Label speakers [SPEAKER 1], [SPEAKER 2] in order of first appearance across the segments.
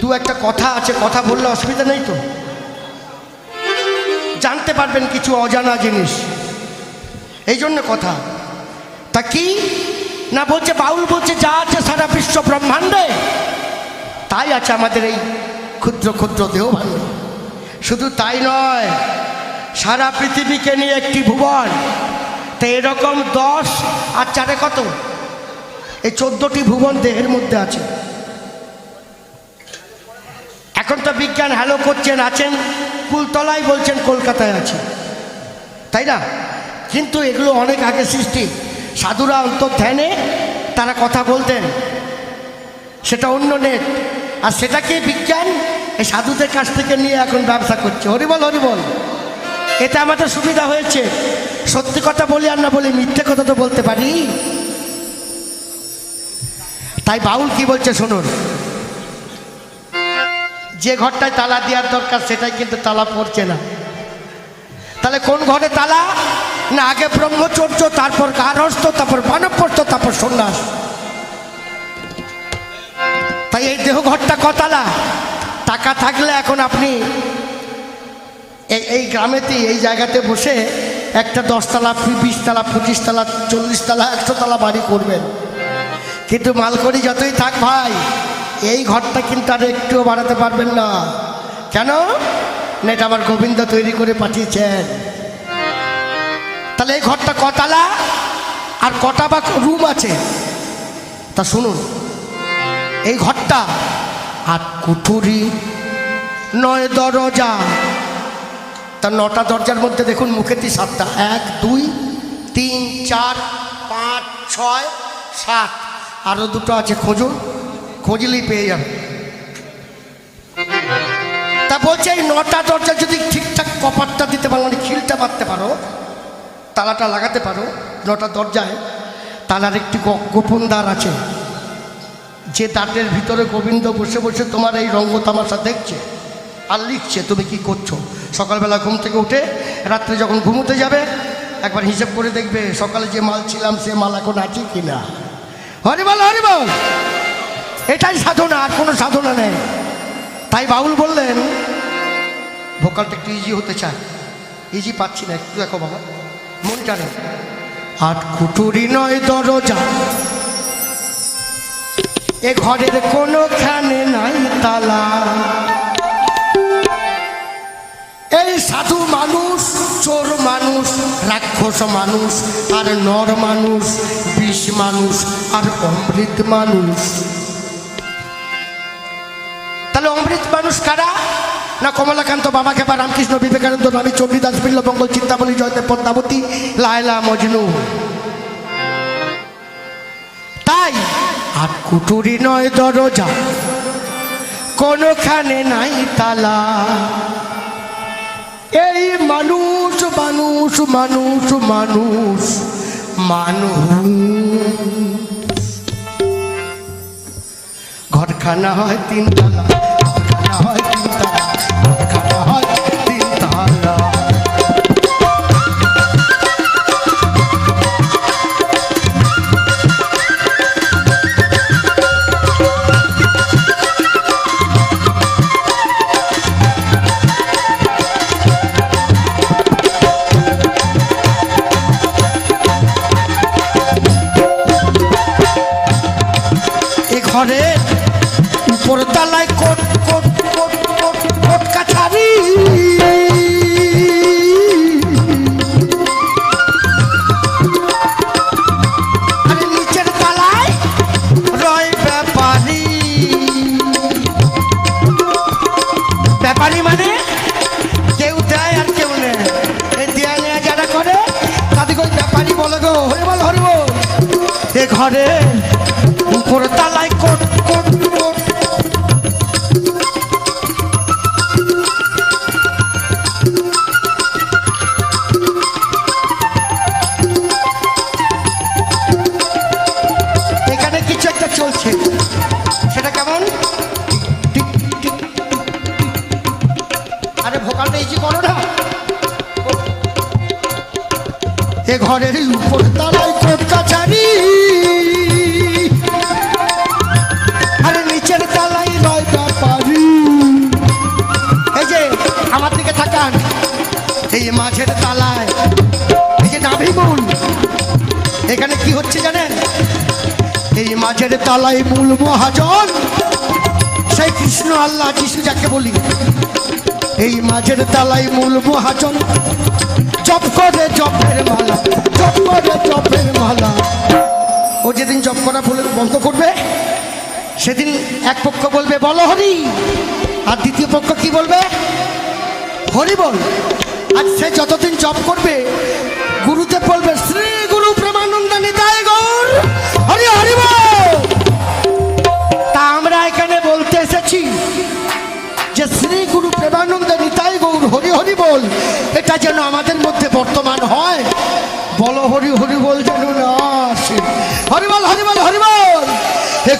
[SPEAKER 1] দু একটা কথা আছে, কথা বললে অসুবিধা নেই তো? জানতে পারবেন কিছু অজানা জিনিস। এই জন্য কথা। তা কি? না বলছে, বাউল বলছে, যা আছে সারা বিশ্ব ব্রহ্মাণ্ডে। তাই আছে আমাদের এই ক্ষুদ্র ক্ষুদ্র দেহ ভাণ্ডে শুধু তাই নয়, সারা পৃথিবীকে নিয়ে একটি ভুবন। তো এরকম দশ আর চারে কত? এই চোদ্দটি ভুবন দেহের মধ্যে আছে। এখন তো বিজ্ঞান হ্যালো করছেন, আছেন কুলতলায় বলছেন কলকাতায় আছে। তাই না? কিন্তু এগুলো অনেক আগে সৃষ্টি। সাধুরা অন্তর্ধ্যানে তারা কথা বলতেন। সেটা অন্য নেট। আর সেটাকে বিজ্ঞান এই সাধুদের কাছ থেকে নিয়ে এখন ব্যবসা করছে। হরিবল হরিবল এতে আমাদের সুবিধা হয়েছে। সত্যি কথা বলি আর না বলি মিথ্যে কথা তো বলতে পারি। তাই বাউল কি বলছে শুনুন। যে ঘরটায় তালা দেওয়ার দরকার, সেটাই কিন্তু তালা পড়ছে না। তাহলে কোন ঘরে তালা? না, আগে ব্রহ্মচর্য, তারপর গারস্থ তারপর মানবপর্য তারপর সন্ন্যাস। তাই এই দেহ ঘরটা কতালা টাকা থাকলে এখন আপনি এই এই গ্রামেতে এই জায়গাতে বসে একটা দশতলা বিশতলা পঁচিশ তলা চল্লিশ তলা একশো তলা বাড়ি করবেন। কিন্তু মালকড়ি যতই থাক ভাই এই ঘরটা কিন্তু আর একটুও বাড়াতে পারবেন না। কেন? না এটা আমার গোবিন্দ তৈরি করে পাঠিয়েছেন। তাহলে এই ঘরটা কতালা? আর কটা বা রুম আছে? তা শুনুন, এই ঘরটা আর কুঠুরি নয় দরজা। তা নটা দরজার মধ্যে দেখুন মুখেতি সাতটা। এক, দুই, তিন, চার, পাঁচ, ছয়, সাত। আরও দুটো আছে, খুঁজুন। খুঁজলেই পেয়ে যাবে। তা বলছে, এই নটা দরজা যদি ঠিকঠাক কপারটা দিতে পারো মানে খিলটা মারতে পারো, তালাটা লাগাতে পারো, নটা দরজায় তালার একটি গোপন দ্বার আছে। যে দাঁতের ভিতরে গোবিন্দ বসে বসে তোমার এই রঙ্গ তামাশা দেখছে আর লিখছে, তুমি কি করছ? সকালবেলা ঘুম থেকে উঠে রাত্রে যখন ঘুমোতে যাবে, একবার হিসেব করে দেখবে সকালে যে মাল ছিলাম, সে মাল এখন আছে কি না হরিবল হরিবল! এটাই সাধনা, আর কোনো সাধনা নেই। তাই বাউল বললেন, ভোকালটা একটু ইজি হতে চায়। ইজি পাচ্ছি না, একটু দেখো বাবা, মনটা নেই। আট কুটুরি নয় দরজা। এ ঘরের কোনো কোনোখানে নাই তালা। এই সাধু মানুষ, চোর মানুষ, রাক্ষস মানুষ, আর নর মানুষ, বিষ মানুষ, আর অমৃত মানুষ। মানুষ কারা না কমলাকান্ত বাবাকে বা রামকৃষ্ণ বিবেকানন্দ, রবি চণ্ডীদাস বিল্লবঙ্গল চিন্তাবলী, জয়দেব পদ্মাবতী, লায়লা মজনু। তাই আর কুটুরি নয় দরজা, কোনোখানে নাই তালা। এই মানুষ মানুষ মানুষ মানুষ মানুষ। ঘরখানা হয় তিনতলা ঘরখানা হয় তিনতলা হরিবল এ ঘরে উপর তালায় কোট এখানে কিছু একটা চলছে। সেটা কেমন। আরে ভোকালটা ইজি করো না। এ ঘরের উপর তলায় কোর্ট কাছারি। আর নিচের তলায় নয় ব্যাপারি। এই যে আমার দিকে থাকান এই মাঝের তলায়। এই যে নাভিমুল এখানে কি হচ্ছে জানেন? এই মাঝের তলায় মূল মহাজন। সেই কৃষ্ণ আল্লাহ যিশু যাকে বলি। এই মাঝের তালাই মূল মহাজন। জপ করে জপের মালা, জপ করে জপের মালা। ও যেদিন জপ করা বলে বন্ধ করবে, সেদিন এক পক্ষ বলবে, বল হরি। আর দ্বিতীয় পক্ষ কি বলবে? হরি বল। আর সে যতদিন জপ করবে, গুরুদেব বলবে, শ্রী গুরু প্রেমানন্দ নিতাই গৌর। হরি হরি তা আমরা এখানে বলতে এসেছি যে, শ্রী গুরু প্রেমানন্দ নিতাই গৌর। হরি হরি বল। এটা যেন আমাদের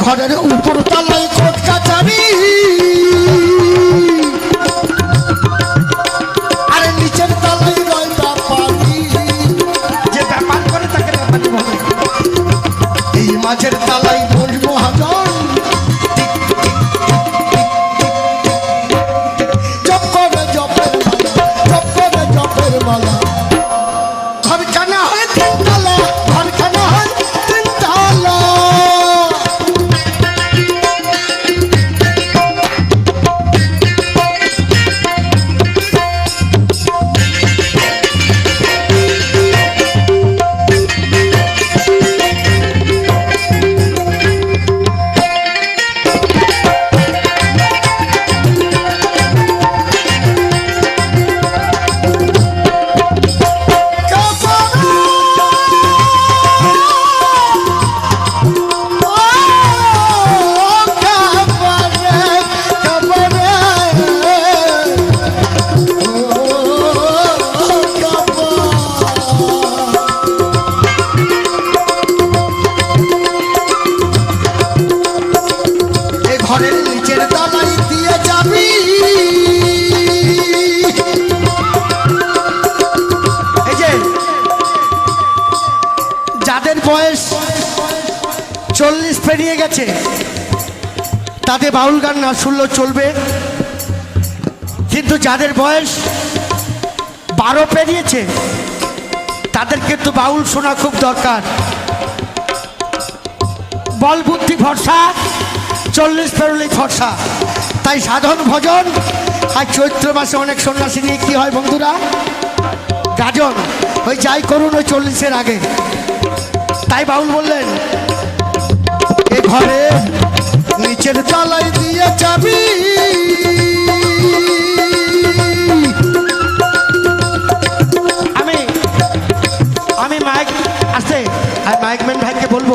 [SPEAKER 1] ঘরের উপর তলায় কোট কাচারি পেরিয়ে গেছে। তাতে বাউল গান না শুনলেও চলবে। কিন্তু যাদের বয়স বারো পেরিয়েছে, তাদের কিন্তু বাউল শোনা খুব দরকার। বল বুদ্ধি ভরসা, চল্লিশ পেরোলেই ভরসা। তাই সাধন ভজন আর চৈত্র মাসে অনেক সন্ন্যাসী নিয়ে কি হয় বন্ধুরা? গাজন। ওই যাই করুন ওই চল্লিশের আগে। তাই বাউল বললেন ঘরে নিচের তলাই দিয়ে যাবি। আমি আমি মাইক আসতে আর মাইকম্যান ভাইকে বলব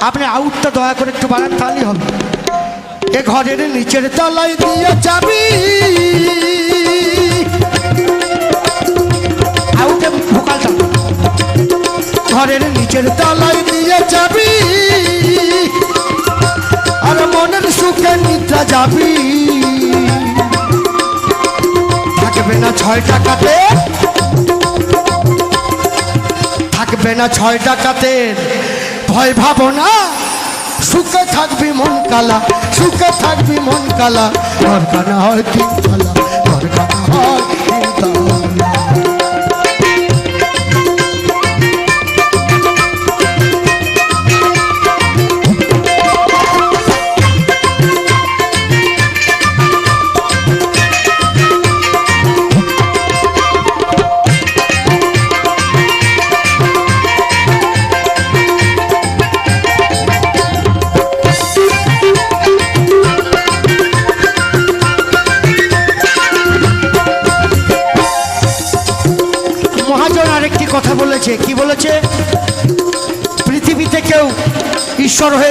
[SPEAKER 1] আপনি আউটটা দয়া করে একটু বাড়ান তাহলেই হবে। এ ঘরের নিচের তলায় দিয়ে যাবি। আউটে ভোকালটা। ঘরের নিচের তলায় দিয়ে সুখে নিদ্রা যাবি? থাকবে না ছয় টাকাতে। থাকবে না ভয় ভাবনা সুখে থাকবি মন কালা, সুখে থাকবি মন কালা। ঘরখানা হয় তিনতলা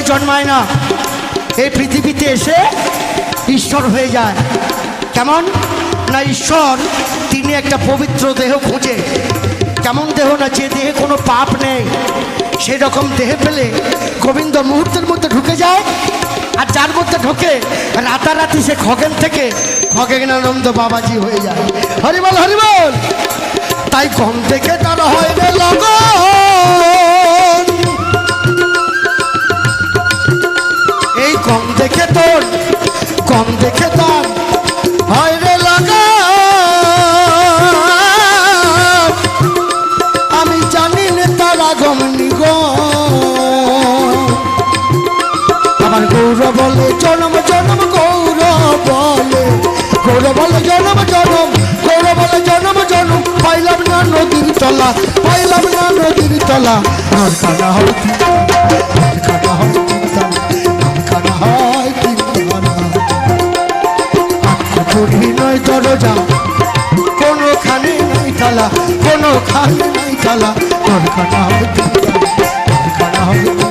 [SPEAKER 1] জন্মায় না। এই পৃথিবীতে এসে ঈশ্বর হয়ে যায়। কেমন? না, ঈশ্বর তিনি একটা পবিত্র দেহ খুঁজে। কেমন দেহ না, যে দেহে কোনো পাপ নেই। সেই রকম দেহে পেলে গোবিন্দ মুহূর্তের মধ্যে ঢুকে যায় আর যার মধ্যে ঢোকে রাতারাতি সে খগেন থেকে খগেনানন্দ বাবাজি হয়ে যায়। হরিবল হরিবল! তাই কম থেকে তার হয় লগন দেখে তোর, কম দেখে তার। হয় রে আমি
[SPEAKER 2] জানি
[SPEAKER 1] না তার আগম আমার গৌর বলে জনম জনম গৌর বলে গৌরব বলে জনম জনম গৌর বলে জনম জনম।
[SPEAKER 2] পাইলাম না নদীর তলা, পাইলাম না নদীর তলা। নরকানা হবে নরকানা হবে দরজা কোনোখানে নাই তালা কোনোখানে নাই তালা নরকানা হয় নরকানা হয়